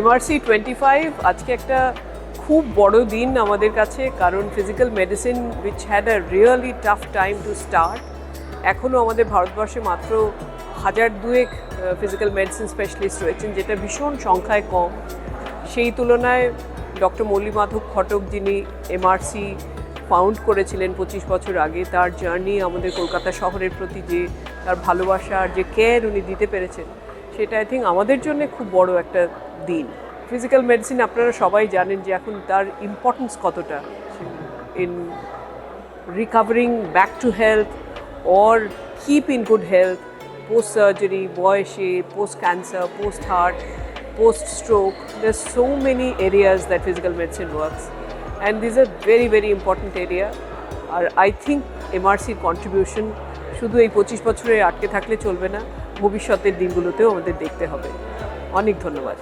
MRC twenty five আজকে একটা খুব বড় দিন আমাদের কাছে, কারণ physical medicine which had a really tough time to start এখনও আমাদের ভারতবর্ষে মাত্র হাজার দুয়েক ফিজিক্যাল মেডিসিন স্পেশালিস্ট রয়েছেন, যেটা ভীষণ সংখ্যায় কম। সেই তুলনায় ডক্টর মাধব ঘটক যিনি এমআরসি ফাউন্ড করেছিলেন পঁচিশ বছর আগে, তার জার্নি আমাদের কলকাতা শহরের প্রতি যে তার ভালোবাসা আর যে কেয়ার উনি দিতে পেরেছেন, সেটা আই থিঙ্ক আমাদের জন্য খুব বড় একটা দিন ফিজিক্যাল মেডিসিন আপনারা সবাই জানেন যে এখন তার ইম্পর্টেন্স কতটা in recovering back to health or keep in good health post surgery বয়সে post cancer post heart post stroke. There's so many areas that physical medicine works, and these are very, very important area. আর I think এমআরসির contribution শুধু এই পঁচিশ বছরে আটকে থাকলে চলবে না ভবিষ্যতের দিনগুলোতেও আমাদের দেখতে হবে অনেক ধন্যবাদ।